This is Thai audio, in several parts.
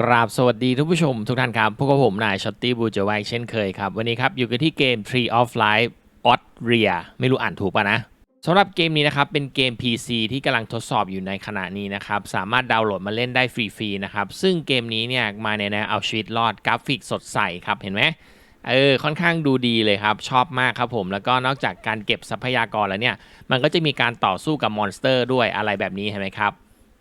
กราบสวัสดีทุกผู้ชมทุกท่านครับพวกบผมนายช็อตตี้บูเจอไวเช่นเคยครับ วันนี้ครับอยู่กันที่เกม Tree of Life o d r i a ไม่รู้อ่านถูกป่ะนะสำหรับเกมนี้นะครับ เป็นเกม PC ที่กำลังทดสอบอยู่ในขณะนี้นะครับ สามารถดาวน์โหลดมาเล่นได้ฟรี ๆ นะครับ ซึ่งเกมนี้เนี่ยมาในแนวเอาชีวิตรอดกราฟิกสดใสครับ เห็นไหมเออค่อนข้างดูดีเลยครับ ชอบมากครับผมแล้วก็นอกจากการเก็บทรัพยากรแล้วเนี่ย มันก็จะมีการต่อสู้กับมอนสเตอร์ด้วยอะไรแบบนี้เห็นไหมครับ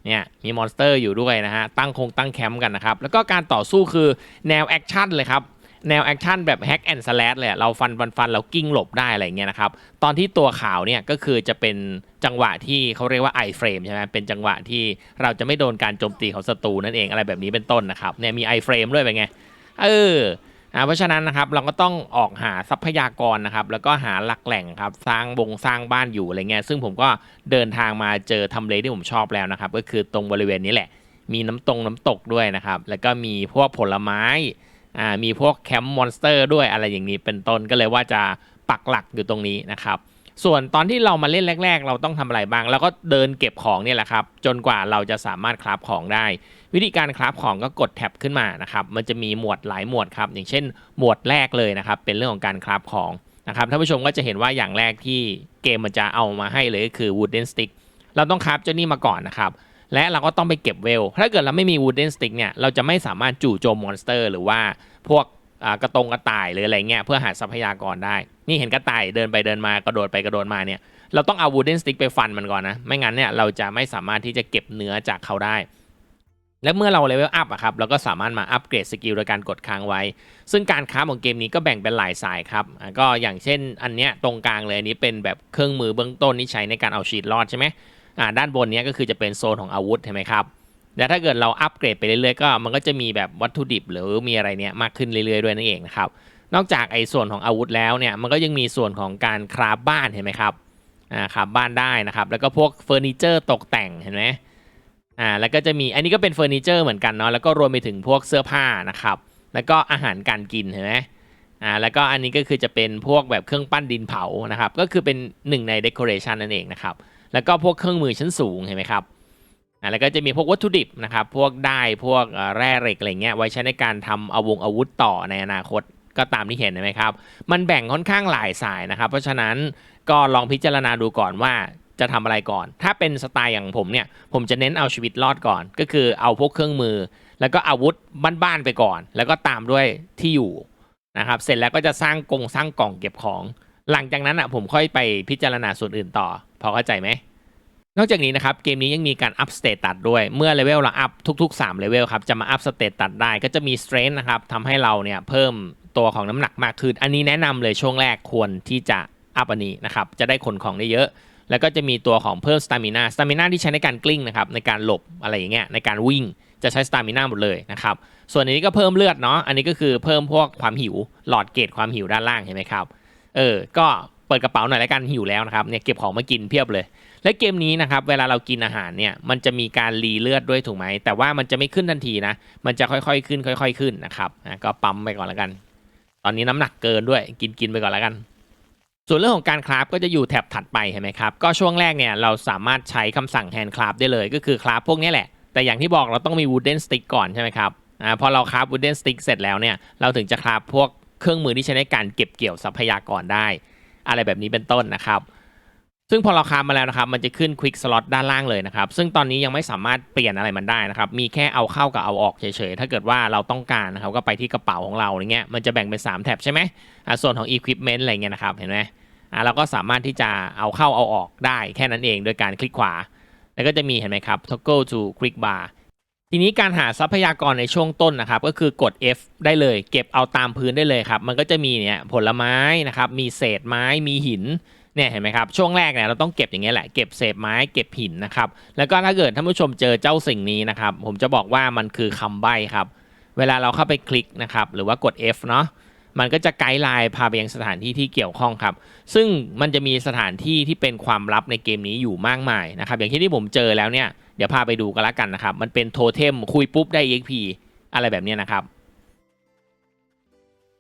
เนี่ยมีมอนสเตอร์อยู่ด้วยนะฮะตั้งคงตั้งแคมป์กันนะครับ แล้วก็การต่อสู้คือแนวแอคชั่นเลยครับ แนวแอคชั่นแบบแฮกแอนด์สแลดเลยเราฟันฟันฟันเรากิ้งหลบได้อะไรเงี้ยนะครับตอนที่ตัวขาวเนี่ยก็คือจะเป็นจังหวะที่เขาเรียกว่าไอเฟรมใช่ไหมเป็นจังหวะที่เราจะไม่โดนการโจมตีของศัตรูนั่นเองอะไรแบบนี้เป็นต้นนะครับเนี่ยมีไอเฟรมด้วยเป็นไงเออ อ่าเพราะฉะนั้นนะครับเราก็ต้องออกหาทรัพยากรนะครับ แล้วก็หาหลักแหล่งครับสร้างบงสร้างบ้านอยู่อะไรเงี้ยซึ่งผมก็เดินทางมาเจอทำเลที่ผมชอบแล้วนะครับ ก็คือตรงบริเวณนี้แหละ มีน้ำตรงน้ำตกด้วยนะครับ แล้วก็มีพวกผลไม้อ่ามีพวกแคมป์มอนสเตอร์ด้วยอะไรอย่างนี้เป็นต้นก็เลยว่าจะปักหลักอยู่ตรงนี้นะครับ ส่วนตอนที่เรามาเล่นแรก ๆ เราต้องทำอะไรบ้างเราก็เดินเก็บของเนี่ยแหละครับ จนกว่าเราจะสามารถคราฟของได้ วิธีการคราฟของก็กดแท็บขึ้นมานะครับ มันจะมีหมวดหลายหมวดครับ อย่างเช่น หมวดแรกเลยนะครับ เป็นเรื่องของการคราฟของนะครับท่านผู้ชมก็จะเห็นว่าอย่างแรกที่เกมมันจะเอามาให้เลยก็คือ wooden stick เราต้องคราฟเจ้านี่มาก่อนนะครับและเราก็ต้องไปเก็บเวล ถ้าเกิดเราไม่มี wooden stick เนี่ย เราจะไม่สามารถจู่โจมมอนสเตอร์ หรือว่าพวกกระตงกระต่ายหรืออะไรเงี้ยเพื่อหาทรัพยากรได้ นี่เห็นกระต่ายเดินไปเดินมากระโดดไปกระโดดมาเนี่ย เราต้องเอา wooden stick ไปฟันมันก่อนนะ ไม่งั้นเนี่ยเราจะไม่สามารถที่จะเก็บเนื้อจากเขาได้ และเมื่อเราเลเวลอัพอะครับเราก็สามารถมาอัปเกรดสกิลโดยการกดค้างไว้ ซึ่งการค้าของเกมนี้ก็แบ่งเป็นหลายสายครับ ก็อย่างเช่นอันเนี้ยตรงกลางเลยอันนี้เป็นแบบเครื่องมือเบื้องต้นที่ใช้ในการเอาชีวิตรอดใช่ไหมอ่าด้านบนเนี้ยก็คือจะเป็นโซนของอาวุธเห็นไหมครับและถ้าเกิดเราอัปเกรดไปเรื่อยๆก็มันก็จะมีแบบวัตถุดิบหรือมีอะไรเนี้ยมากขึ้นเรื่อยๆด้วยนั่นเองนะครับนอกจากไอ้ส่วนของอาวุธแล้วเนี่ยมันก็ยังมีส่วนของการคราฟบ้านเห็นไหมครับอ่าครับบ้านได้นะครับแล้วก็พวกเฟอร์นิเจอร์ตกแต่งเห็นไหม อ่าแล้วก็จะมีอันนี้ก็เป็นเฟอร์นิเจอร์เหมือนกันเนาะแล้วก็รวมไปถึงพวกเสื้อผ้านะครับ แล้วก็อาหารการกินเห็นไหมอ่าแล้วก็อันนี้ก็คือจะเป็นพวกแบบเครื่องปั้นดินเผานะครับก็คือเป็นหนึ่งในเดคอเรชันนั่นเองนะครับแล้วก็พวกเครื่องมือชั้นสูงเห็นไหมครับอ่าแล้วก็จะมีพวกวัตถุดิบนะครับพวกได้พวกแร่เหล็กอะไรเงี้ยไว้ใช้ในการทำอาวงอาวุธต่อในอนาคตก็ตามที่เห็นเห็นไหมครับ มันแบ่งค่อนข้างหลายสายนะครับ เพราะฉะนั้นก็ลองพิจารณาดูก่อนว่า จะทำอะไรก่อน ถ้าเป็นสไตล์อย่างผมเนี่ย ผมจะเน้นเอาชีวิตรอดก่อน ก็คือเอาพวกเครื่องมือ แล้วก็อาวุธบ้านๆไปก่อน แล้วก็ตามด้วยที่อยู่นะครับ เสร็จแล้วก็จะสร้างกงสร้างกล่องเก็บของ หลังจากนั้นอะผมค่อยไปพิจารณาส่วนอื่นต่อ พอเข้าใจไหมนอกจากนี้นะครับเกมนี้ยังมีการอัพสเตตัสด้วย เมื่อเลเวลเราอัพทุก ๆ3เลเวลครับจะมาอัพสเตตัสได้ก็จะมี strength นะครับทำให้เราเนี่ยเพิ่มตัวของน้ำหนักมากขึ้น อันนี้แนะนำเลยช่วงแรกควรที่จะอัพอันนี้นะครับจะได้ขนของได้เยอะ แล้วก็จะมีตัวของเพิ่มสตามินาสตามินาที่ใช้ในการกลิ้งนะครับในการหลบอะไรอย่างเงี้ยในการวิ่งจะใช้สตามินาหมดเลยนะครับ ส่วนอันนี้ก็เพิ่มเลือดเนาะอันนี้ก็คือเพิ่มพวกความหิวหลอดเกตความหิวด้านล่างเห็นไหมครับเออก็เปิดกระเป๋าหน่อยแล้วกันหิวแล้วนะครับเนี่ยเก็บของมากินเพียบเลย และเกมนี้นะครับเวลาเรากินอาหารเนี่ยมันจะมีการรีเลือดด้วยถูกไหมแต่ว่ามันจะไม่ขึ้นทันทีนะมันจะค่อยๆขึ้นค่อย ๆ ขึ้นนะครับก็ปั๊มไปก่อนแล้วกัน ตอนนี้น้ำหนักเกินด้วยกินกินไปก่อนแล้วกัน ส่วนเรื่องของการคราฟก็จะอยู่แท็บถัดไปเห็นไหมครับ ก็ช่วงแรกเนี่ยเราสามารถใช้คำสั่งแฮนด์คราฟได้เลยก็คือคราฟพวกนี้แหละ แต่อย่างที่บอกเราต้องมี wooden stick ก่อนใช่ไหมครับอ่าพอเราคราฟ wooden stick เสร็จแล้วเนี่ยเราถึงจะคราฟพวกเครื่องมือที่ใช้ในการเก็บเกี่ยวทรัพยากรได้ อะไรแบบนี้เป็นต้นนะครับซึ่งพอเราคราฟมาแล้วนะครับ มันจะขึ้น quick slot ด้านล่างเลยนะครับ ซึ่งตอนนี้ยังไม่สามารถเปลี่ยนอะไรมันได้นะครับ มีแค่เอาเข้ากับเอาออกเฉยๆ ถ้าเกิดว่าเราต้องการนะครับ ก็ไปที่กระเป๋าของเราอย่างเงี้ย มันจะแบ่งเป็น 3 แท็บใช่ไหมอ่าส่วนของ equipment อะไรเงี้ยนะครับ เห็นไหม อ่าเราก็สามารถที่จะเอาเข้าเอาออกได้แค่นั้นเองโดยการคลิกขวา แล้วก็จะมีเห็นไหมครับ toggle to click bar ทีนี้การหาทรัพยากรในช่วงต้นนะครับก็คือกด F ได้เลย เก็บเอาตามพื้นได้เลยครับมันก็จะมีเนี่ยผลไม้นะครับมีเศษไม้มีหินเนี่ยเห็นไหมครับช่วงแรกเนี่ยเราต้องเก็บอย่างเงี้ยแหละเก็บเศษไม้เก็บหินนะครับแล้วก็ถ้าเกิดท่านผู้ชมเจอเจ้าสิ่งนี้นะครับผมจะบอกว่ามันคือคำใบ้ครับเวลาเราเข้าไปคลิกนะครับหรือว่ากด F เนาะ มันก็จะไกด์ไลน์พาไปยังสถานที่ที่เกี่ยวข้องครับ ซึ่งมันจะมีสถานที่ที่เป็นความลับในเกมนี้อยู่มากมายนะครับ อย่างที่ที่ผมเจอแล้วเนี่ย เดี๋ยวพาไปดูกันละกันนะครับ มันเป็นโทเทมคุยปุ๊บได้ EXP อะไรแบบนี้นะครับ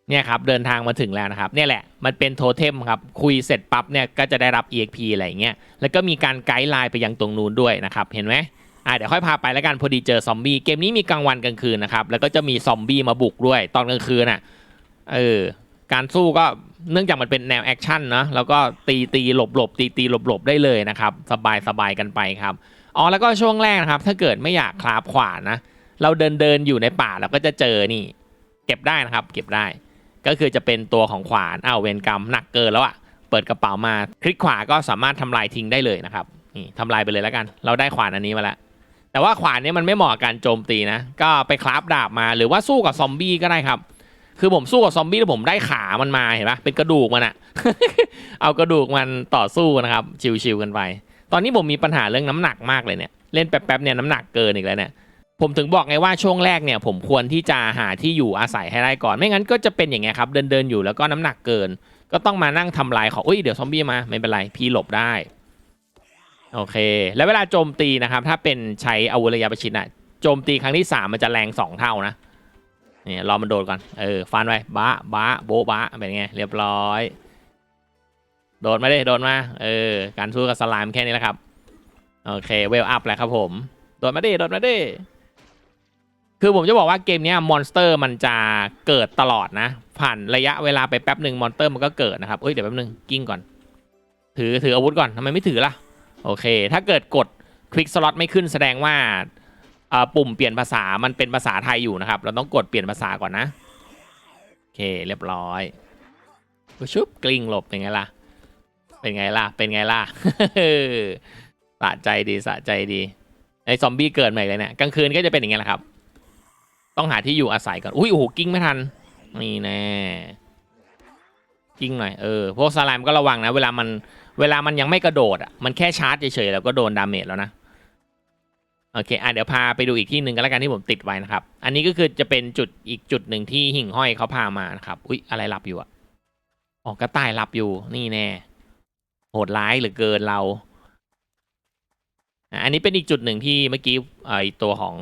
เนี่ยครับเดินทางมาถึงแล้วนะครับ เนี่ยแหละ มันเป็นโทเทมครับ คุยเสร็จปั๊บเนี่ยก็จะได้รับ EXP อะไรอย่างเงี้ย แล้วก็มีการไกด์ไลน์ไปยังตรงนู้นด้วยนะครับ เห็นไหมอะเดี๋ยวค่อยพาไปแล้วกันพอดีเจอซอมบี้เกมนี้มีกลางวันกลางคืนนะครับ แล้วก็จะมีซอมบี้มาบุกด้วย ตอนกลางคืนน่ะ เออการสู้ก็เนื่องจากมันเป็นแนวแอคชั่นนะแล้วก็ตีตีหลบหลบตีตีหลบหลบได้เลยนะครับ สบายสบายกันไปครับอ๋อแล้วก็ช่วงแรกนะครับ ถ้าเกิดไม่อยากคราบขวานนะ เราเดินเดินอยู่ในป่าเราก็จะเจอนี่ เก็บได้นะครับ เก็บได้ ก็คือจะเป็นตัวของขวานอ้าวเวรกรรมหนักเกินแล้วอะเปิดกระเป๋ามาคลิกขวาก็สามารถทำลายทิ้งได้เลยนะครับนี่ทำลายไปเลยแล้วกัน เราได้ขวานอันนี้มาแล้วแต่ว่าขวานนี้มันไม่เหมาะกับการโจมตีนะ ก็ไปคราฟดาบมาหรือว่าสู้กับซอมบี้ก็ได้ครับ คือผมสู้กับซอมบี้แล้วผมได้ขามันมาเห็นปะเป็นกระดูกมันอะ เอากระดูกมันต่อสู้นะครับ ชิวๆกันไป ตอนนี้ผมมีปัญหาเรื่องน้ำหนักมากเลยเนี่ย เล่นแป๊บๆเนี่ยน้ำหนักเกินอีกแล้วเนี่ย ผมถึงบอกไงว่าช่วงแรกเนี่ยผมควรที่จะหาที่อยู่อาศัยให้ได้ก่อน ไม่งั้นก็จะเป็นอย่างเงี้ยครับ เดินๆอยู่แล้วก็น้ำหนักเกิน ก็ต้องมานั่งทำลายของอุ้ยเดี๋ยวซอมบี้มาไม่เป็นไรพี่หลบได้ โอเค แล้วเวลาโจมตีนะครับ ถ้าเป็นใช้อาวุธระยะประชิดอะโจมตีครั้งที่สามมันจะแรงสองเท่านะ เนี่ยรอมันโดดก่อน เออฟันไปบ้าบ้าโบะบ้าเป็นไงเรียบร้อย โดดมาดิโดดมา เออ การสู้กับสไลามแค่นี้แหละครับ โอเคเวลอัพแล้วครับผม โดดมาดิโดดมาดิคือผมจะบอกว่าเกมนี้มอนสเตอร์มันจะเกิดตลอดนะ ผ่านระยะเวลาไปแป๊บหนึ่งมอนสเตอร์มันก็เกิดนะครับเอ้ยเดี๋ยวแป๊บหนึงกิ้งก่อน ถือถืออาวุธก่อนทำไมไม่ถือล่ะ โอเค ถ้าเกิดกดคลิกสล็อตไม่ขึ้นแสดงว่า ปุ่มเปลี่ยนภาษามันเป็นภาษาไทยอยู่นะครับ เราต้องกดเปลี่ยนภาษาก่อนนะโอเคเรียบร้อยชุบกลิ้งหลบเป็นไงล่ะ เป็นไงล่ะ เป็นไงล่ะสะใจดีสะใจดีไอซอมบี้เกิดใหม่เลยเนี่ยกลางคืนก็จะเป็นอย่างเงี้ยแหละครับ ต้องหาที่อยู่อาศัยก่อนอุ้ยโอ้โหกิ้งไม่ทันนี่แน่กิ้งหน่อยเออพวกสไลม์ก็ระวังนะ เวลามันเวลามันยังไม่กระโดดอะมันแค่ชาร์จเฉยๆแล้วก็โดนดาเมจแล้วนะ โอเคอะเดี๋ยวพาไปดูอีกที่หนึ่งกันแล้วกันที่ผมติดไว้นะครับ อันนี้ก็คือจะเป็นจุดอีกจุดหนึ่งที่หิ่งห้อยเขาพามานะครับ อุ๊ย อะไรหลับอยู่อะอ๋อกระต่ายหลับอยู่ นี่แน่ โหดร้ายเหลือเกินเราอะอันนี้เป็นอีกจุดหนึ่งที่เมื่อกี้ไอตัวของ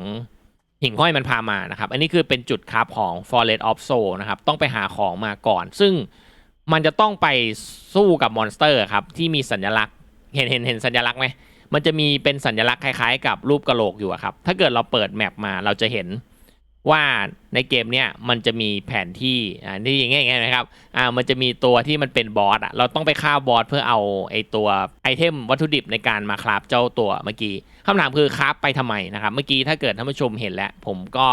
หิ่งห้อยมันพามานะครับ อันนี้คือเป็นจุดคราฟของ Forest of Soul นะครับ ต้องไปหาของมาก่อน ซึ่งมันจะต้องไปสู้กับมอนสเตอร์ครับ ที่มีสัญลักษณ์ เห็นเห็นเห็นสัญลักษณ์ไหม มันจะมีเป็นสัญลักษณ์คล้ายๆ กับรูปกระโหลกอยู่ครับ ถ้าเกิดเราเปิดแมปมาเราจะเห็นว่าในเกมเนี้ยมันจะมีแผนที่อ่านี่อย่างเงี้ยอย่างเงี้ยนะครับอ่ามันจะมีตัวที่มันเป็นบอสอะเราต้องไปฆ่าบอสเพื่อเอาไอตัวไอเทมวัตถุดิบในการมาคราฟเจ้าตัวเมื่อกี้คำถามคือคราฟไปทำไมนะครับเมื่อกี้ถ้าเกิดท่านผู้ชมเห็นแล้ว ผมก็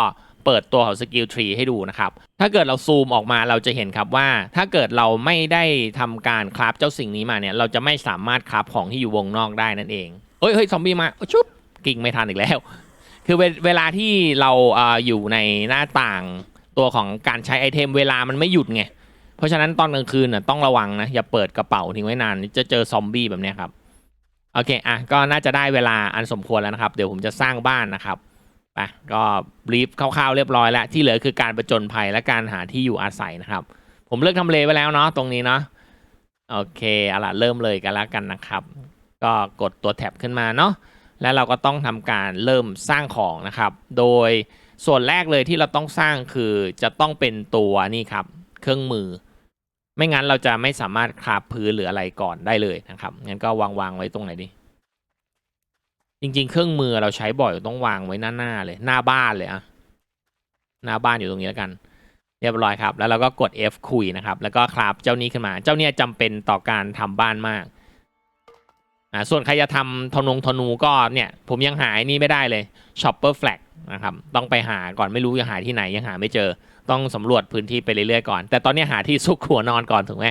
เปิดตัวของสกิลทรีให้ดูนะครับ ถ้าเกิดเราซูมออกมาเราจะเห็นครับว่า ถ้าเกิดเราไม่ได้ทำการคราฟเจ้าสิ่งนี้มาเนี่ย เราจะไม่สามารถคราฟของที่อยู่วงนอกได้นั่นเองเฮ้ยเฮ้ยซอมบี้มาชุบกิ่งไม่ทันอีกแล้ว คือเวเวลาที่เราเออยู่ในหน้าต่างตัวของการใช้ไอเทมเวลามันไม่หยุดไงเพราะฉะนั้นตอนกลางคืนน่ะต้องระวังนะอย่าเปิดกระเป๋าทิ้งไว้นานจะเจอซอมบี้แบบนี้ครับ โอเคอะก็น่าจะได้เวลาอันสมควรแล้วนะครับ เดี๋ยวผมจะสร้างบ้านนะครับ ไปก็บรีฟคร่าวๆเรียบร้อยแล้ว ที่เหลือคือการประจนภัยและการหาที่อยู่อาศัยนะครับ ผมเลือกทำเลไว้แล้วเนาะตรงนี้เนาะโอเคเอาล่ะเริ่มเลยกันแล้วกันนะครับ ก็กดตัวแท็บขึ้นมาเนาะแล้วเราก็ต้องทำการเริ่มสร้างของนะครับ โดยส่วนแรกเลยที่เราต้องสร้างคือจะต้องเป็นตัวนี่ครับ เครื่องมือ ไม่งั้นเราจะไม่สามารถคราบพื้นหรืออะไรก่อนได้เลยนะครับงั้นก็วางวางไว้ตรงไหนดี จริง ๆ เครื่องมือเราใช้บ่อยต้องวางไว้หน้าหน้าเลย หน้าบ้านเลยอะหน้าบ้านอยู่ตรงนี้แล้วกัน เรียบร้อยครับ แล้วเราก็กด F คุยนะครับ แล้วก็คราบเจ้านี้ขึ้นมา เจ้าเนี้ยจำเป็นต่อการทำบ้านมาก อ่า ส่วนใครจะทำธนงธนูก็เนี่ย ผมยังหาไอ้นี่ไม่ได้เลย Shopper Flag นะครับ ต้องไปหาก่อนไม่รู้จะหาที่ไหนยังหาไม่เจอ ต้องสำรวจพื้นที่ไปเรื่อยๆก่อน แต่ตอนนี้หาที่ซุกหัวนอนก่อนถูกไหม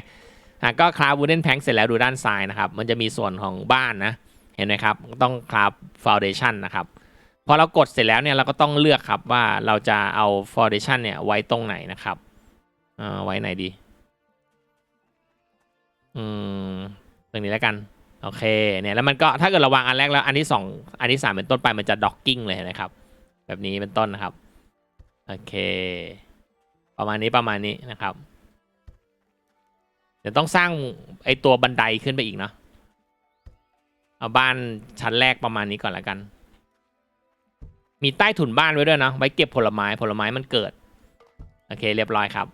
อะก็คราฟวูดเดนแพงเสร็จแล้วดูด้านซ้ายนะครับ มันจะมีส่วนของบ้านนะ เห็นไหมครับ ต้องคราฟฟาวเดชันนะครับ พอเรากดเสร็จแล้วเนี่ยเราก็ต้องเลือกครับว่าเราจะเอาฟาวเดชันเนี่ยไว้ตรงไหนนะครับเอ่อไว้ไหนดี อืมตรงนี้แล้วกันโอเคเนี่ยแล้วมันก็ถ้าเกิดเราวางอันแรกแล้วอันที่สองอันที่สามเป็นต้นไปมันจะด็อกกิ้งเลยนะครับ แบบนี้เป็นต้นนะครับโอเค ประมาณนี้ประมาณนี้นะครับ เดี๋ยวต้องสร้างไอตัวบันไดขึ้นไปอีกเนาะ เอาบ้านชั้นแรกประมาณนี้ก่อนละกัน มีใต้ถุนบ้านไว้ด้วยนะไว้เก็บผลไม้ผลไม้มันเกิด โอเคเรียบร้อยครับ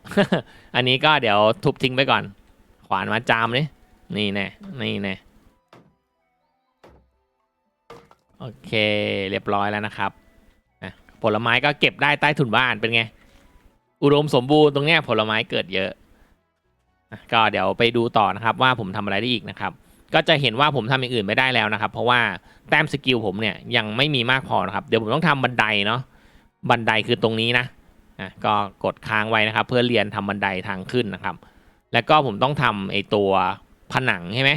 อันนี้ก็เดี๋ยวทุบทิ้งไปก่อน ขวานมาจามเลยนี่แน่นี่แน่โอเคเรียบร้อยแล้วนะครับผลไม้ก็เก็บได้ใต้ถุนบ้านเป็นไง อุดมสมบูรณ์ตรงเนี้ยผลไม้เกิดเยอะ ก็เดี๋ยวไปดูต่อนะครับว่าผมทำอะไรได้อีกนะครับ ก็จะเห็นว่าผมทำอย่างอื่นไม่ได้แล้วนะครับ เพราะว่าแต้มสกิลผมเนี่ยยังไม่มีมากพอนะครับ เดี๋ยวผมต้องทำบันไดเนาะบันไดคือตรงนี้นะอะก็กดค้างไว้นะครับ เพื่อเรียนทำบันไดทางขึ้นนะครับ แล้วก็ผมต้องทำไอตัวผนังใช่ไหม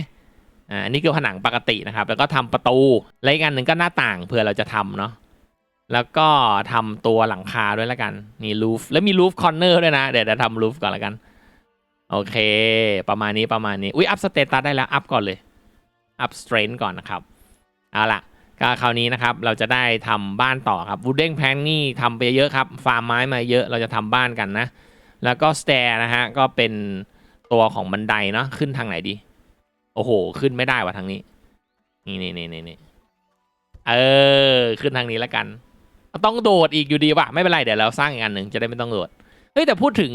อ่าอันนี้คือผนังปกตินะครับ แล้วก็ทำประตูและอีกอันหนึ่งก็หน้าต่างเผื่อเราจะทำเนาะแล้วก็ทำตัวหลังคาด้วยแล้วกันนี่รูฟแล้วมีรูฟคอนเนอร์ด้วยนะเดี๋ยวจะทำรูฟก่อนแล้วกัน โอเค ประมาณนี้ประมาณนี้ อุ้ยอัพสเตตัสได้แล้ว อัพก่อนเลย อัพสเตรน h ก่อนนะครับ เอาล่ะก็คราวนี้นะครับ เราจะได้ทำบ้านต่อครับวูดเด้งแพงนี่ทำไปเยอะครับ ฟาร์มไม้มาเยอะ เราจะทำบ้านกันนะ แล้วก็สเตร์นะฮะ ก็เป็นตัวของบันไดเนาะ ขึ้นทางไหนดี โอ้โห ขึ้นไม่ได้ว่ะทางนี้นี่นี่นี่นี่นี่เออ ขึ้นทางนี้แล้วกัน ต้องโดดอีกอยู่ดีว่ะ ไม่เป็นไร เดี๋ยวเราสร้างอีกอันหนึ่งจะได้ไม่ต้องโดด เฮ้ยแต่พูดถึง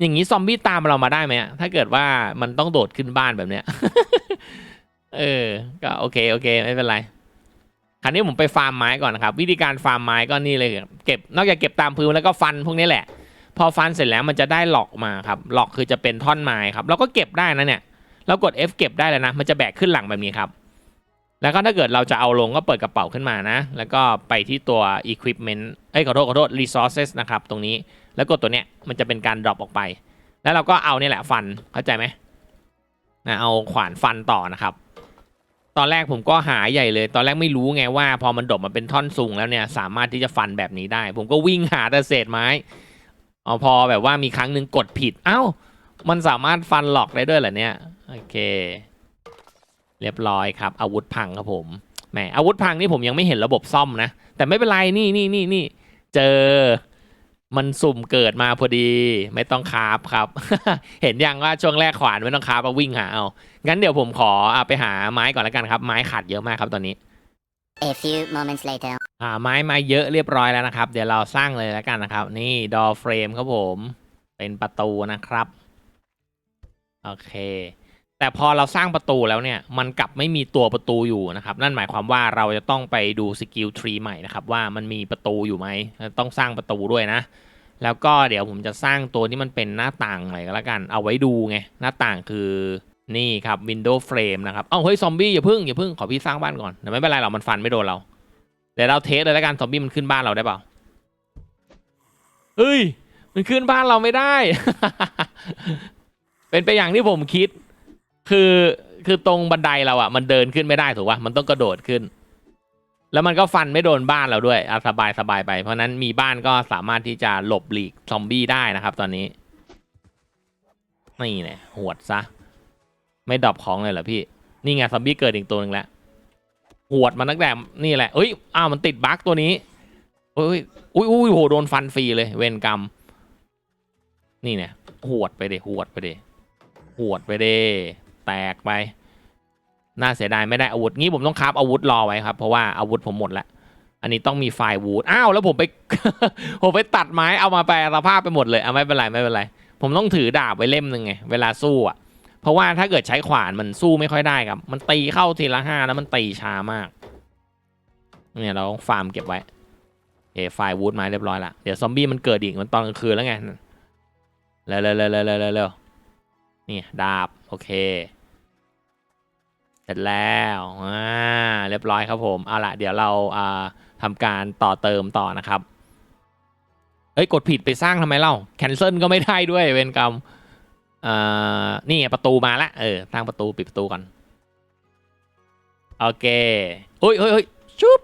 อย่างนี้ซอมบี้ตามเรามาได้ไหมถ้าเกิดว่ามันต้องโดดขึ้นบ้านแบบเนี้ย เออ ก็โอเคโอเคไม่เป็นไรคราวนี้ผมไปฟาร์มไม้ก่อนนะครับ วิธีการฟาร์มไม้ก็นี่เลยเก็บ นอกจากเก็บตามพื้นแล้วก็ฟันพวกนี้แหละ พอฟันเสร็จแล้วมันจะได้หลอกมาครับ หลอกคือจะเป็นท่อนไม้ครับเราก็เก็บได้นะเนี่ยเรากด F เก็บได้เลยนะ มันจะแบกขึ้นหลังแบบนี้ครับ แล้วก็ถ้าเกิดเราจะเอาลงก็เปิดกระเป๋าขึ้นมานะ แล้วก็ไปที่ตัว equipment เอ้ยขอโทษขอโทษ resources นะครับ ตรงนี้ แล้วกดตัวเนี้ยมันจะเป็นการ drop ออกไป แล้วเราก็เอาเนี่ยแหละฟันเข้าใจไหมนะเอาขวานฟันต่อนะครับ ตอนแรกผมก็หาใหญ่เลย ตอนแรกไม่รู้ไงว่า พอมันดบมาเป็นท่อนสูงแล้วเนี่ยสามารถที่จะฟันแบบนี้ได้ ผมก็วิ่งหาแต่เศษไม้เอาพอแบบว่ามีครั้งหนึ่งกดผิดเอ้า มันสามารถฟันหลอกได้ด้วยเหรอเนี่ยโอเค เรียบร้อยครับ อาวุธพังครับผมแหมอาวุธพังนี่ผมยังไม่เห็นระบบซ่อมนะ แต่ไม่เป็นไรนี่นี่นี่นี่เจอ มันสุ่มเกิดมาพอดีไม่ต้องคาบครับ เห็นยังว่าช่วงแรกขวานไม่ต้องคาบมาวิ่งหาเอางั้นเดี๋ยวผมขอเอาไปหาไม้ก่อนแล้วกันครับ ไม้ขาดเยอะมากครับตอนนี้ A few moments later. อ่าไม้มาเยอะเรียบร้อยแล้วนะครับ เดี๋ยวเราสร้างเลยแล้วกันนะครับ นี่ดอเฟรมครับผม เป็นประตูนะครับ โอเค แต่พอเราสร้างประตูแล้วเนี่ยมันกลับไม่มีตัวประตูอยู่นะครับ นั่นหมายความว่าเราจะต้องไปดูสกิลทรีใหม่นะครับว่ามันมีประตูอยู่ไหมต้องสร้างประตูด้วยนะ แล้วก็เดี๋ยวผมจะสร้างตัวที่มันเป็นหน้าต่างหน่อยก็แล้วกัน เอาไว้ดูไงหน้าต่างคือนี่ครับ Window Frame นะครับเอ้าเฮ้ยซอมบี้อย่าพึ่งอย่าพึ่งขอพี่สร้างบ้านก่อนแต่ไม่เป็นไรหรอกมันฟันไม่โดนเราเดี๋ยวเราเทสเลยแล้วกันซอมบี้มันขึ้นบ้านเราได้เปล่าเฮ้ยมันขึ้นบ้านเราไม่ได้ เป็นไปอย่างที่ผมคิด คือคือตรงบันไดเราอะมันเดินขึ้นไม่ได้ถูกป่ะมันต้องกระโดดขึ้น แล้วมันก็ฟันไม่โดนบ้านเราด้วยอะสบายสบายไป เพราะฉะนั้นมีบ้านก็สามารถที่จะหลบหลีกซอมบี้ได้นะครับ ตอนนี้นี่เนี่ยหวดซะ ไม่ดรอปของเลยเหรอพี่ นี่ไงซอมบี้เกิดอีกตัวหนึ่งแล้วหวดมันตั้งแต่นี่แหละเอ้ยอ้าวมันติดบั๊กตัวนี้เอ้ยอุ้ยอุ้ยโหโดนฟันฟรีเลยเวรกรรม นี่เนี่ยหวดไปเดหวดไปเดหวดไปเด แตกไป น่าเสียดายไม่ได้อาวุธงี้ผมต้องคาฟอาวุธรอไว้ครับเพราะว่าอาวุธผมหมดแล้วอันนี้ต้องมีไฟวูดอ้าวแล้วผมไป ผมไปตัดไม้เอามาแปลสภาพไปหมดเลยเอาไม่เป็นไรไม่เป็นไร ผมต้องถือดาบไว้เล่มหนึ่งไงเวลาสู้อะเพราะว่าถ้าเกิดใช้ขวานมันสู้ไม่ค่อยได้ครับ มันตีเข้าทีละห้าแล้วมันตีช้ามาก เนี่ยเราต้องฟาร์มเก็บไว้เอไฟวูดมาเรียบร้อยละเดี๋ยวซอมบี้มันเกิดอีกมันตอนกลางคืนแล้วไงเร็วเร็วเร็วเร็วเร็วเร็วนี่ดาบโอเค เสร็จแล้วอ่าเรียบร้อยครับผมเอาละเดี๋ยวเราอ่าทำการต่อเติมต่อนะครับเอ้ยกดผิดไปสร้างทำไมเล่าแคนเซิลก็ไม่ได้ด้วยเวรกรรมอ่านี่ไงประตูมาละเออตั้งประตูปิดประตูก่อนโอเคเฮ้ยเฮ้ยเฮ้ยชุบ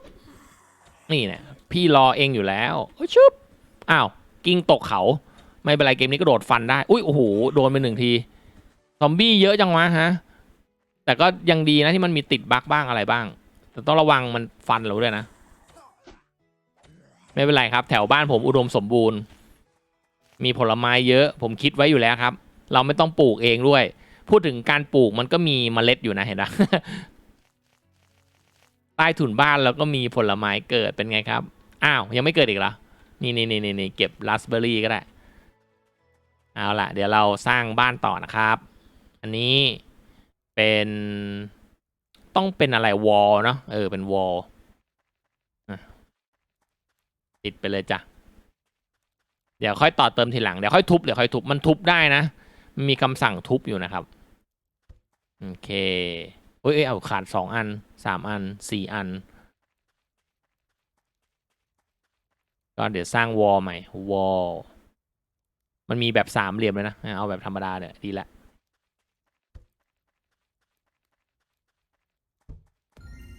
นี่เนี่ยพี่รอเองอยู่แล้วเฮ้ยชุบอ้าวกิ้งตกเขาไม่เป็นไรเกมนี้ก็โดดฟันได้ อุ้ยโอ้โหโดนไปหนึ่งที ซอมบี้เยอะจังวะฮะ แต่ก็ยังดีนะที่มันมีติดบั๊กบ้างอะไรบ้าง แต่ต้องระวังมันฟันเราด้วยนะ ไม่เป็นไรครับ แถวบ้านผมอุดมสมบูรณ์ มีผลไม้เยอะ ผมคิดไว้อยู่แล้วครับ เราไม่ต้องปลูกเองด้วย พูดถึงการปลูกมันก็มีเมล็ดอยู่นะเห็นไหมใต้ถุนบ้านเราก็มีผลไม้เกิดเป็นไงครับ อ้าวยังไม่เกิดอีกเหรอนี่นี่นี่นี่นี่เก็บราสเบอร์รี่ก็ได้ เอาละเดี๋ยวเราสร้างบ้านต่อนะครับ อันนี้ เป็นต้องเป็นอะไรวอลเนาะเออเป็นวอลปิดไปเลยจ้ะ เดี๋ยวค่อยต่อเติมทีหลัง เดี๋ยวค่อยทุบเดี๋ยวค่อยทุบมันทุบได้นะม,มีคำสั่งทุบอยู่นะครับโอเคเอ้ยเอ้ยเอาขาดสองอันสามอันสี่อัน ก็เดี๋ยวสร้างวอลใหม่วอลมันมีแบบสามเหลี่ยมเลยนะ เอาแบบธรรมดาเนี่ยดีละ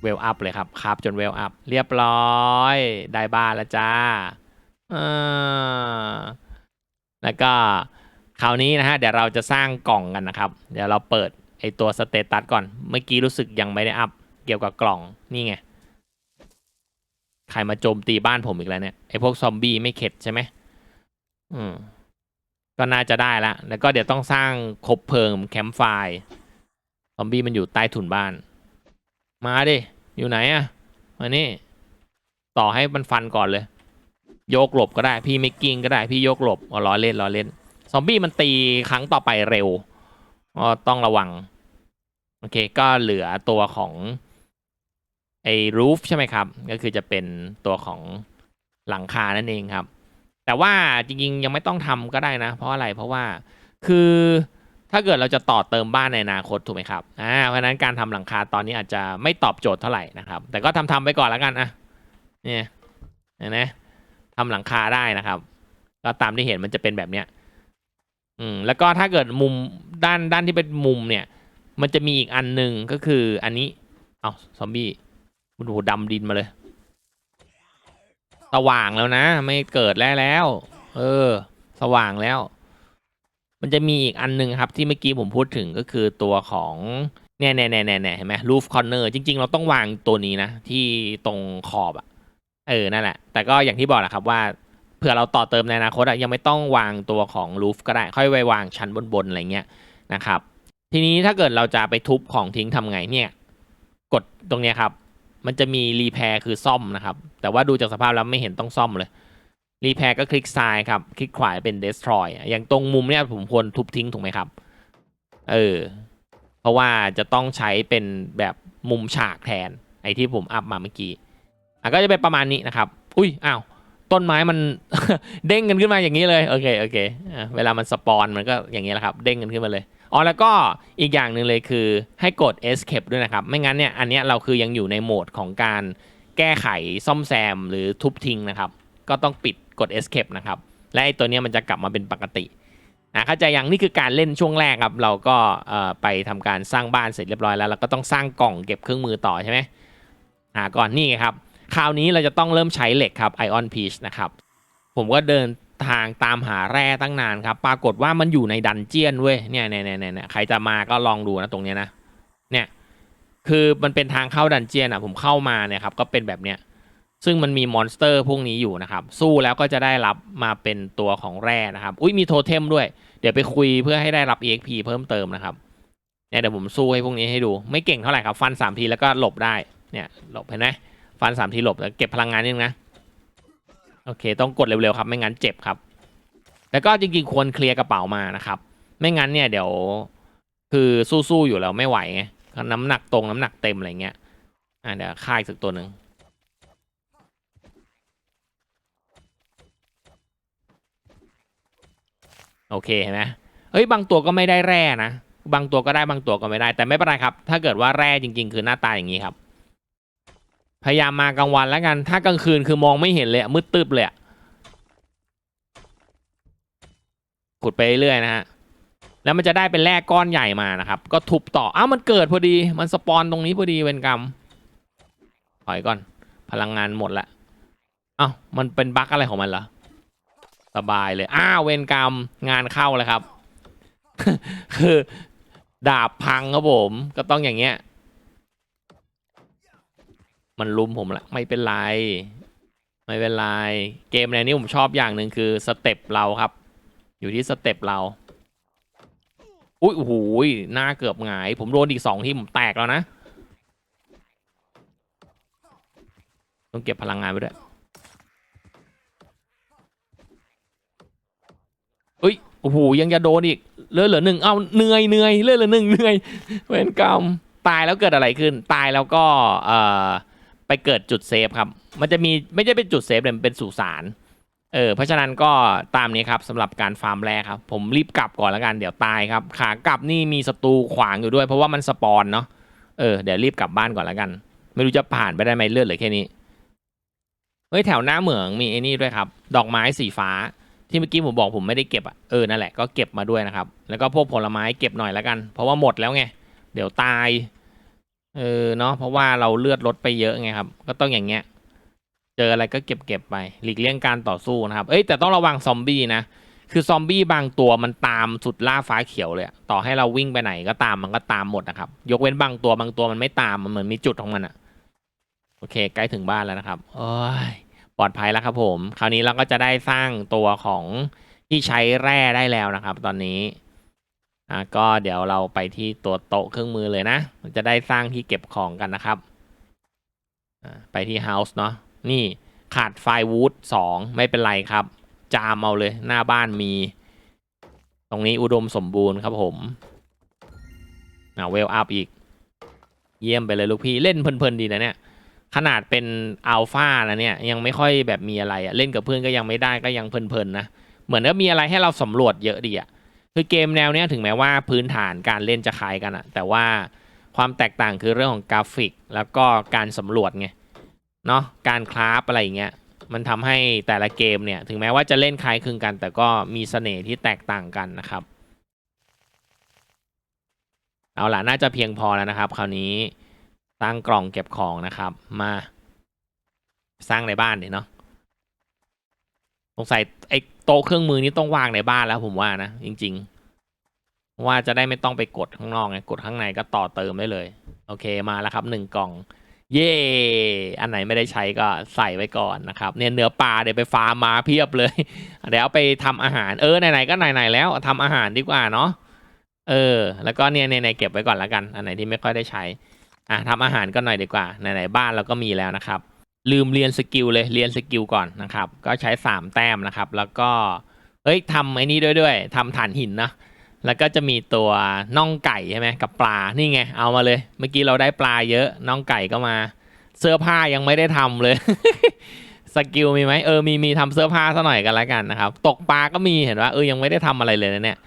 เวลอัพเลยครับครับจนเวลอัพเรียบร้อย ได้บ้านแล้วจ้าอ่าแล้วก็คราวนี้นะฮะเดี๋ยวเราจะสร้างกล่องกันนะครับ เดี๋ยวเราเปิดไอตัวสเตตัสก่อน เมื่อกี้รู้สึกยังไม่ได้อัพเกี่ยวกับกล่องนี่ไงใครมาโจมตีบ้านผมอีกแล้วเนี่ยไอพวกซอมบี้ไม่เข็ดใช่ไหมอืมก็น่าจะได้ละแล้วก็เดี๋ยวต้องสร้างคบเพลิงแคมป์ไฟซอมบี้มันอยู่ใต้ถุนบ้าน มาดิ อยู่ไหนอะมานี่ ต่อให้มันฟันก่อนเลย โยกหลบก็ได้ พี่ไม่กิ้งก็ได้ พี่โยกหลบอ๋อล้อเล่นล้อเล่น ซอมบี้มันตีครั้งต่อไปเร็วก็ต้องระวัง โอเค ก็เหลือตัวของไอ้รูฟใช่ไหมครับ ก็คือจะเป็นตัวของหลังคานั่นเองครับ แต่ว่าจริงๆยังไม่ต้องทำก็ได้นะ เพราะอะไร เพราะว่าคือ ถ้าเกิดเราจะต่อเติมบ้านในอนาคตถูกไหมครับอ่าเพราะนั้นการทำหลังคาตอนนี้อาจจะไม่ตอบโจทย์เท่าไหร่นะครับ แต่ก็ทำทำไปก่อนแล้วกันอะเนี่ยเห็นไหมทำหลังคาได้นะครับ ก็ตามที่เห็นมันจะเป็นแบบเนี้ยอืมแล้วก็ถ้าเกิดมุมด้านด้านที่เป็นมุมเนี่ย มันจะมีอีกอันหนึ่งก็คืออันนี้เอาซอมบี้มันโหดำดินมาเลยสว่างแล้วนะ ไม่เกิดแล้วแล้ว เออ สว่างแล้ว มันจะมีอีกอันหนึ่งครับที่เมื่อกี้ผมพูดถึงก็คือตัวของเนี่ยเนี่ยเนี่ยเนี่ยเห็นไหมรูฟคอนเนอร์จริง ๆ เราต้องวางตัวนี้นะ ที่ตรงขอบอะเออนั่นแหละ แต่ก็อย่างที่บอกแหละครับว่าเผื่อเราต่อเติมในอนาคตอะยังไม่ต้องวางตัวของรูฟก็ได้ ค่อยไปวางชั้นบนๆอะไรเงี้ยนะครับ ทีนี้ถ้าเกิดเราจะไปทุบของทิ้งทำไงเนี่ย กดตรงเนี้ยครับ มันจะมีรีแพร์คือซ่อมนะครับ แต่ว่าดูจากสภาพแล้วไม่เห็นต้องซ่อมเลย รีแพร์ก็คลิกซ้ายครับ คลิกขวาเป็น destroy อย่างตรงมุมเนี่ยผมควรทุบทิ้งถูกไหมครับ เออ เพราะว่าจะต้องใช้เป็นแบบมุมฉากแทน ไอที่ผมอัพมาเมื่อกี้อะก็จะเป็นประมาณนี้นะครับ อุ้ย อ้าว ต้นไม้มันเด้งกันขึ้นมาอย่างนี้เลย โอเค โอเคเวลามันสปอนมันก็อย่างนี้แหละครับ เด้งกันขึ้นมาเลย อ๋อ แล้วก็อีกอย่างหนึ่งเลยคือให้กด escape ด้วยนะครับ ไม่งั้นเนี่ย อันเนี้ยเราคือยังอยู่ในโหมดของการแก้ไขซ่อมแซมหรือทุบทิ้งนะครับ ก็ต้องปิด ด escape นะครับ และไอตัวนี้มันจะกลับมาเป็นปกตินะเข้าใจยังนี่คือการเล่นช่วงแรกครับ เราก็ไปทำการสร้างบ้านเสร็จเรียบร้อยแล้วเราก็ต้องสร้างกล่องเก็บเครื่องมือต่อใช่ไหมหาก่อนนี่ครับ คราวนี้เราจะต้องเริ่มใช้เหล็กครับ Ion Piece นะครับ ผมก็เดินทางตามหาแร่ตั้งนานครับ ปรากฏว่ามันอยู่ในดันเจียนเว้ยเนี่ยเนี่ยเนี่ยเนี่ยใครจะมาก็ลองดูนะตรงเนี้ยนะเนี่ยคือมันเป็นทางเข้าดันเจียนอะผมเข้ามาเนี่ยครับก็เป็นแบบเนี้ย ซึ่งมันมีมอนสเตอร์พวกนี้อยู่นะครับ สู้แล้วก็จะได้รับมาเป็นตัวของแร่นะครับ อุ้ยมีโทเทมด้วย เดี๋ยวไปคุยเพื่อให้ได้รับ EXP เพิ่มเติมนะครับเนี่ยเดี๋ยวผมสู้ให้พวกนี้ให้ดู ไม่เก่งเท่าไหร่ครับ ฟันสามทีแล้วก็หลบได้ เนี่ยหลบเห็นไหมฟันสามทีหลบแล้วเก็บพลังงานนิดนึงนะ โอเค ต้องกดเร็วๆครับ ไม่งั้นเจ็บครับ แล้วก็จริงๆควรเคลียร์กระเป๋ามานะครับ ไม่งั้นเนี่ยเดี๋ยวคือสู้ๆอยู่แล้วไม่ไหวไง น้ำหนักตรงน้ำหนักเต็มอะไรเงี้ย อะเดี๋ยวฆ่าอีกสักตัวหนึ่ง โอเคเห็นไหมเฮ้ยบางตัวก็ไม่ได้แร่นะ บางตัวก็ได้บางตัวก็ไม่ได้ แต่ไม่เป็นไรครับ ถ้าเกิดว่าแร่จริง ๆ คือหน้าตาอย่างนี้ครับ พยายามมากลางวันแล้วกัน ถ้ากลางคืนคือมองไม่เห็นเลยมืดตึบเลยขุดไปเรื่อยๆนะฮะ แล้วมันจะได้เป็นแร่ก้อนใหญ่มานะครับ ก็ทุบต่อ อ้าวมันเกิดพอดี มันสปอนตรงนี้พอดีเวนกรรมถอยก่อน พลังงานหมดละอ้าวมันเป็นบั๊กอะไรของมันเหรอ สบายเลยอ้าวเวรกรรมงานเข้าเลยครับ คือดาบพังครับผม ก็ต้องอย่างเงี้ย มันลุมผมละไม่เป็นไร ไม่เป็นไร เกมในนี้ผมชอบอย่างหนึ่งคือสเต็ปเราครับ อยู่ที่สเต็ปเรา อุ้ยโอ้โหหน้าเกือบหงาย ผมโดนอีกสองที่ผมแตกแล้วนะ ต้องเก็บพลังงานไว้ด้วย เอ้ย โอ้โหยังจะโดนอีกเลือดเหลือหนึ่งเอาเหนื่อยเหนื่อยเลือดเหลือหนึ่งเหนื่อยเวรกรรมตายแล้วเกิดอะไรขึ้น ตายแล้วก็เอ่อไปเกิดจุดเซฟครับ มันจะมีไม่ใช่เป็นจุดเซฟเลยมันเป็นสุสานเออเพราะฉะนั้นก็ตามนี้ครับสำหรับการฟาร์มแรกครับ ผมรีบกลับก่อนแล้วกันเดี๋ยวตายครับขากลับนี่มีศัตรูขวางอยู่ด้วย เพราะว่ามันสปอนเนาะเออเดี๋ยวรีบกลับบ้านก่อนแล้วกัน ไม่รู้จะผ่านไปได้ไหมเลือดเหลือแค่นี้เฮ้ยแถวหน้าเหมืองมีไอ้นี่ด้วยครับ ดอกไม้สีฟ้า ที่เมื่อกี้ผมบอกผมไม่ได้เก็บอะเออนั่นแหละก็เก็บมาด้วยนะครับ แล้วก็พวกผลไม้เก็บหน่อยแล้วกัน เพราะว่าหมดแล้วไงเดี๋ยวตายเออเนาะเพราะว่าเราเลือดลดไปเยอะไงครับ ก็ต้องอย่างเงี้ย เจออะไรก็เก็บเก็บไป หลีกเลี่ยงการต่อสู้นะครับ เอ้ยแต่ต้องระวังซอมบี้นะคือซอมบี้บางตัวมันตามสุดล่าฟ้าเขียวเลยต่อให้เราวิ่งไปไหนก็ตามมันก็ตามหมดนะครับ ยกเว้นบางตัวบางตัวมันไม่ตามมันเหมือนมีจุดของมันอะโอเค ใกล้ถึงบ้านแล้วนะครับโอ้ย ปลอดภัยแล้วครับผม คราวนี้เราก็จะได้สร้างตัวของที่ใช้แร่ได้แล้วนะครับ ตอนนี้อะก็เดี๋ยวเราไปที่ตัวโต๊ะเครื่องมือเลยนะ จะได้สร้างที่เก็บของกันนะครับอะไปที่ House เนาะนี่ขาดไฟวูดสองไม่เป็นไรครับ จามเอาเลยหน้าบ้านมี ตรงนี้อุดมสมบูรณ์ครับผมอ่าเวลอัพอีก เยี่ยมไปเลยลูกพี่ เล่นเพลินๆดีนะเนี่ย ขนาดเป็นอัลฟานะเนี่ยยังไม่ค่อยแบบมีอะไรอะเล่นกับเพื่อนก็ยังไม่ได้ก็ยังเพลินๆนะเหมือนก็มีอะไรให้เราสำรวจเยอะดีอะคือเกมแนวเนี้ยถึงแม้ว่าพื้นฐานการเล่นจะคล้ายกันอะแต่ว่าความแตกต่างคือเรื่องของกราฟิก แล้วก็การสำรวจไงเนาะการคราฟอะไรอย่างเงี้ยมันทำให้แต่ละเกมเนี่ยถึงแม้ว่าจะเล่นคล้ายคลึงกัน แต่ก็มีเสน่ห์ที่แตกต่างกันนะครับ เอาล่ะน่าจะเพียงพอแล้วนะครับ คราวนี้ สร้างกล่องเก็บของนะครับ มา สร้างในบ้านดิเนาะสงสัยไอ้โต๊ะเครื่องมือนี้ต้องวางในบ้านแล้วผมว่านะ จริง ๆ ว่าจะได้ไม่ต้องไปกดข้างนอกไงกดข้างในก็ต่อเติมได้เลย โอเคมาแล้วครับหนึ่งกล่อง เย่อันไหนไม่ได้ใช้ก็ใส่ไว้ก่อนนะครับ เนี่ยเนื้อปลาเดี๋ยวไปฟาร์มมาเพียบเลยเดี๋ยวไปทำอาหารเออไหนๆก็ไหนๆแล้วทำอาหารดีกว่าเนาะเออ แล้วก็เนี่ยในๆเก็บไว้ก่อนละกัน อันไหนที่ไม่ค่อยได้ใช้ อะทำอาหารก็หน่อยดีกว่าไหนๆบ้านเราก็มีแล้วนะครับ ลืมเรียนสกิลเลยเรียนสกิลก่อนนะครับ ก็ใช้สามแต้มนะครับ แล้วก็เฮ้ยทำไอ้นี้ด้วยด้วยทำฐานหินนะแล้วก็จะมีตัวน่องไก่ใช่ไหมกับปลานี่ไงเอามาเลย เมื่อกี้เราได้ปลาเยอะน่องไก่ก็มา เสื้อผ้ายังไม่ได้ทำเลยสกิลมีไหมเออมีมีทำเสื้อผ้าซะหน่อยกันแล้วกันนะครับ ตกปลาก็มีเห็นว่าเออยังไม่ได้ทำอะไรเลยนะเนี่ย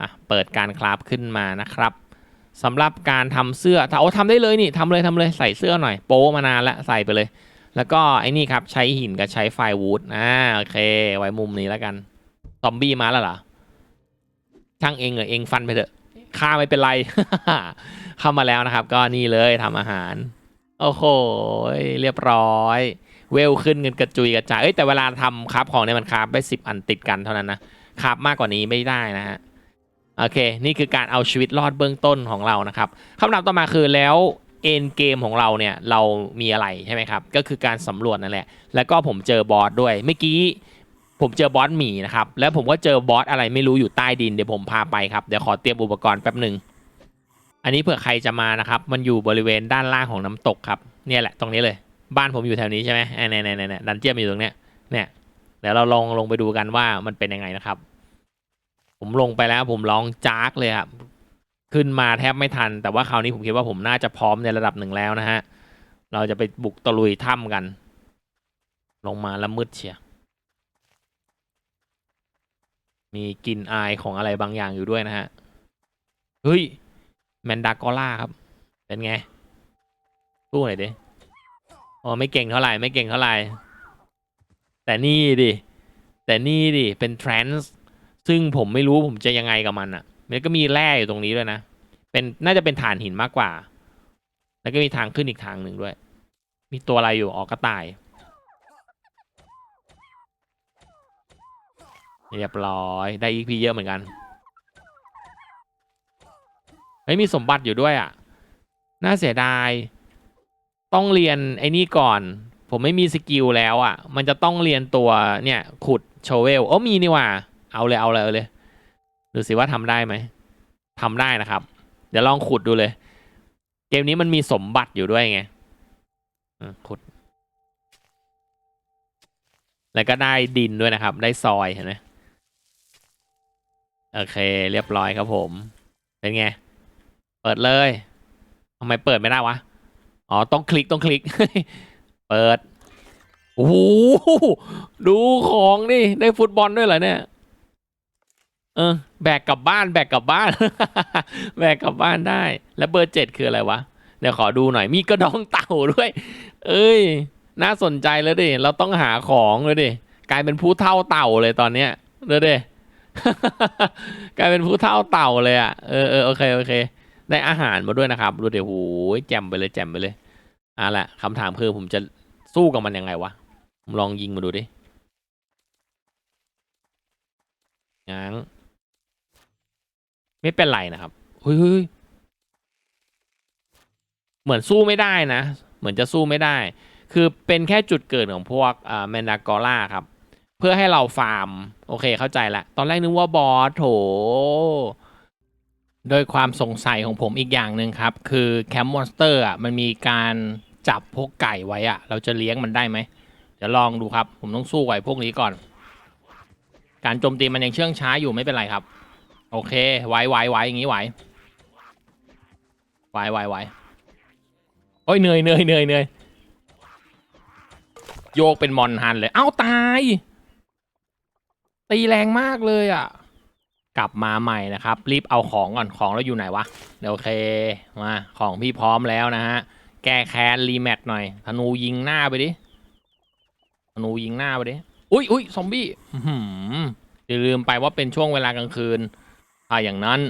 อะเปิดการคราฟขึ้นมานะครับ สำหรับการทำเสื้อถ้าโอ้ทำได้เลยนี่ทำเลยทำเลยใส่เสื้อหน่อยโป๊มานานล้วใส่ไปเลย แล้วก็ไอ้นี่ครับใช้หินกับใช้ไฟวูดอ่าโอเค ไว้มุมนี้แล้วกัน ซอมบี้มาแล้วเหรอช่างเองเหรอเองฟันไปเถอะฆ่าไม่เป็นไร เข้ามาแล้วนะครับ ก็นี่เลยทำอาหาร โอ้โหเรียบร้อย เวลขึ้นเงินกระจุยกระจายเอ้ยแต่เวลาทำคราฟของเนี่ยมันคราฟได้สิบอันติดกันเท่านั้นนะคราฟมากกว่านี้ไม่ได้นะฮะ โอเค นี่คือการเอาชีวิตรอดเบื้องต้นของเรานะครับคำถามต่อมาคือแล้วเอ็นเกมของเราเนี่ยเรามีอะไรใช่ไหมครับ ก็คือการสำรวจนั่นแหละ แล้วก็ผมเจอบอสด้วย เมื่อกี้ผมเจอบอสหมีนะครับ แล้วผมก็เจอบอสอะไรไม่รู้อยู่ใต้ดิน เดี๋ยวผมพาไปครับ เดี๋ยวขอเตรียมอุปกรณ์แป๊บหนึ่ง อันนี้เผื่อใครจะมานะครับ มันอยู่บริเวณด้านล่างของน้ำตกครับ เนี่ยแหละตรงนี้เลย บ้านผมอยู่แถวนี้ใช่ไหมเอ่เนี่ยเนี่ยเนี่ยดันเจียมอยู่ตรงเนี้ย เนี่ย เดี๋ยวเราลองลงไปดูกันว่ามันเป็นยังไงนะครับ ผมลงไปแล้วผมร้องจากเลยครับขึ้นมาแทบไม่ทัน แต่ว่าคราวนี้ผมคิดว่าผมน่าจะพร้อมในระดับหนึ่งแล้วนะฮะ เราจะไปบุกตะลุยถ้ำกัน ลงมาล้วมืดเชียมีกลิ่นอายของอะไรบางอย่างอยู่ด้วยนะฮะ เฮ้ย แมนดากอล่าครับ เป็นไงสู้หน่อยดิอ๋อไม่เก่งเท่าไหร่ ไม่เก่งเท่าไหร่ แต่นี่ดิ แต่นี่ดิ เป็นทรานส์ ซึ่งผมไม่รู้ผมจะยังไงกับมันอะ่ะ มันก็มีแร่อยู่ตรงนี้ด้วยนะ เป็นน่าจะเป็นฐานหินมากกว่า แล้วก็มีทางขึ้นอีกทางหนึ่งด้วย มีตัวอะไรอยู่ออกกระต่าย เรียบร้อยได้ EP เยอะเหมือนกันเฮ้ยมีสมบัติอยู่ด้วยอะ น่าเสียดาย ต้องเรียนไอ้นี่ก่อน ผมไม่มีสกิลแล้วอะ มันจะต้องเรียนตัวเนี่ยขุดโชเวลโอ้มีนี่ว่า เอาเลยเอาเลยเอาเลยดูสิว่าทำได้ไหมทำได้นะครับ เดี๋ยวลองขุดดูเลย เกมนี้มันมีสมบัติอยู่ด้วยไงขุด แล้วก็ได้ดินด้วยนะครับ ได้ซอยเห็นไหมโอเค เรียบร้อยครับผม เป็นไง เปิดเลยทำไมเปิดไม่ได้วะ อ๋อ ต้องคลิกต้องคลิก เปิด โอ้โห ดูของนี่ ได้ฟุตบอลด้วยเหรอเนี่ย เออ แบกกลับบ้าน แบกกลับบ้าน แบกกลับบ้านได้ แล้วเบอร์เจ็ดคืออะไรวะ เดี๋ยวขอดูหน่อย มีกระดองเต่าด้วย เอ้ย น่าสนใจแล้วดิ เราต้องหาของเลยดิ กลายเป็นผู้เท่าเต่าเลยตอนเนี้ยเดี๋ยดิ กลายเป็นผู้เท่าเต่าเลยอะ เออเออโอเคโอเค ได้อาหารมาด้วยนะครับ ดูเดี๋ยวโหยแจมไปเลยแจมไปเลยอะแหละคำถามคือผมจะสู้กับมันยังไงวะ ผมลองยิงมาดูดิง้าง ไม่เป็นไรนะครับเฮ้ยเหมือนสู้ไม่ได้นะ เหมือนจะสู้ไม่ได้ คือเป็นแค่จุดเกิดของพวกแมนดากอล่าครับ เพื่อให้เราฟาร์ม โอเคเข้าใจละ ตอนแรกนึกว่าบอสโถ โดยความสงสัยของผมอีกอย่างหนึ่งครับ คือแคมป์มอนสเตอร์อะมันมีการจับพวกไก่ไว้อะ เราจะเลี้ยงมันได้ไหม เดี๋ยวลองดูครับ ผมต้องสู้ไก่พวกนี้ก่อน การโจมตีมันยังเชื่องช้าอยู่ไม่เป็นไรครับ โอเคไหวไหวไหวอย่างนี้ไหวไหวไหวไหวโอ้ยเหนื่อยเหนื่อยเหนื่อยเหนื่อยโยกเป็นมอนฮันเลย เอ้าตาย ตีแรงมากเลยอะ กลับมาใหม่นะครับ รีบเอาของก่อนของเราอยู่ไหนวะเดี๋ยวโอเคมาของพี่พร้อมแล้วนะฮะ แก้แค้นรีแมตช์หน่อยธนูยิงหน้าไปดิธนูยิงหน้าไปดิ อุ้ยอุ้ยซอมบี้อย่าลืมไปว่าเป็นช่วงเวลากลางคืน อ่าอย่างนั้น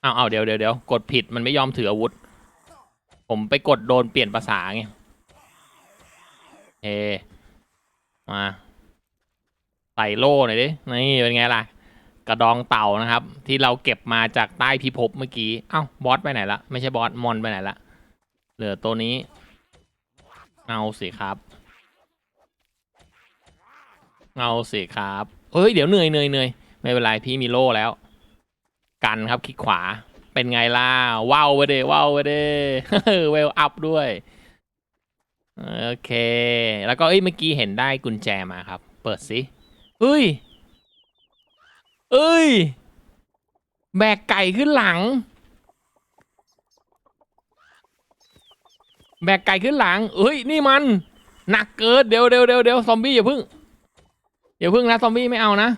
เอาเอาเดี๋ยวเดี๋ยวเดี๋ยวกดผิดมันไม่ยอมถืออาวุธ ผมไปกดโดนเปลี่ยนภาษาไงเอมาใส่โล่หน่อยดิ นี่เป็นไงล่ะ กระดองเต่านะครับ ที่เราเก็บมาจากใต้พิภพเมื่อกี้ เอ้าบอสไปไหนละ ไม่ใช่บอสมอนไปไหนละ เหลือตัวนี้ เอาสิครับ เอาสิครับ เฮ้ยเดี๋ยวเหนื่อยเหนื่อยเหนื่อยไม่เป็นไรพี่มีโล่แล้ว กันครับคลิกขวาเป็นไงล่ะว้าวไปเด้ว้าวไปเด้เวลอัพด้วยโอเค แล้วก็เอ้ยเมื่อกี้เห็นได้กุญแจมาครับ เปิดสิเฮ้ยเอ้ย แบกไก่ขึ้นหลัง แบกไก่ขึ้นหลัง เอ้ย นี่มัน หนักเกินเดี๋ยวเดี๋ยวเดี๋ยวเดี๋ยวซอมบี้อย่าพึ่ง อย่าพึ่งนะซอมบี้ไม่เอานะ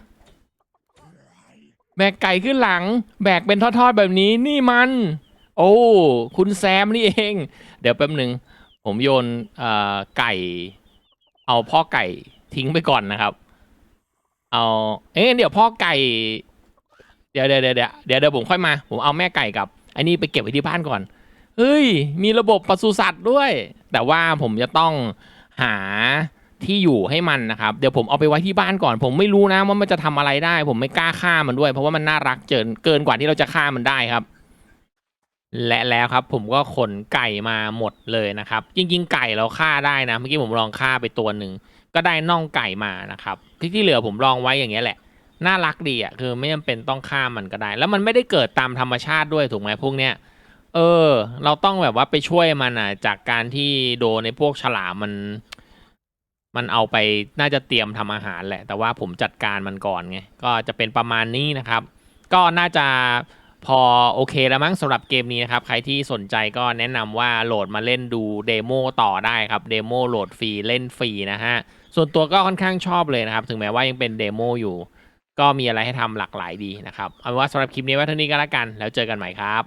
แบกไก่ขึ้นหลัง แบกเป็นทอดๆแบบนี้นี่มัน โอ้ คุณแซมนี่เอง เดี๋ยวแป๊บหนึ่งผมโยนไก่ เอาพ่อไก่ทิ้งไปก่อนนะครับ เอา เอ๊ะเดี๋ยวพ่อไก่ เดี๋ยวเดี๋ยวเดี๋ยวเดี๋ยวเดี๋ยวเดี๋ยวผมค่อยมา ผมเอาแม่ไก่กับไอ้นี่ไปเก็บไว้ที่บ้านก่อน เฮ้ย มีระบบปศุสัตว์ด้วย แต่ว่าผมจะต้องหา ที่อยู่ให้มันนะครับ เดี๋ยวผมเอาไปไว้ที่บ้านก่อน ผมไม่รู้นะว่ามันจะทำอะไรได้ ผมไม่กล้าฆ่ามันด้วย เพราะว่ามันน่ารักเกินเกินกว่าที่เราจะฆ่ามันได้ครับ และแล้วครับ ผมก็ขนไก่มาหมดเลยนะครับ จริงๆไก่เราฆ่าได้นะเมื่อกี้ผมลองฆ่าไปตัวหนึ่งก็ได้น่องไก่มานะครับที่ที่เหลือผมลองไว้อย่างเงี้ยแหละน่ารักดีอะคือไม่จำเป็นต้องฆ่ามันก็ได้ แล้วมันไม่ได้เกิดตามธรรมชาติด้วยถูกไหมพวกเนี้ยเออ เราต้องแบบว่าไปช่วยมันอะจากการที่โดนในพวกฉลามมัน มันเอาไปน่าจะเตรียมทำอาหารแหละ แต่ว่าผมจัดการมันก่อนไง ก็จะเป็นประมาณนี้นะครับ ก็น่าจะพอโอเคแล้วมั้งสำหรับเกมนี้นะครับ ใครที่สนใจก็แนะนำว่าโหลดมาเล่นดูเดโมต่อได้ครับ เดโมโหลดฟรีเล่นฟรีนะฮะ ส่วนตัวก็ค่อนข้างชอบเลยนะครับ ถึงแม้ว่ายังเป็นเดโมอยู่ ก็มีอะไรให้ทำหลากหลายดีนะครับ เอาเป็นว่าสำหรับคลิปนี้ไว้เท่านี้ก็แล้วกัน แล้วเจอกันใหม่ครับ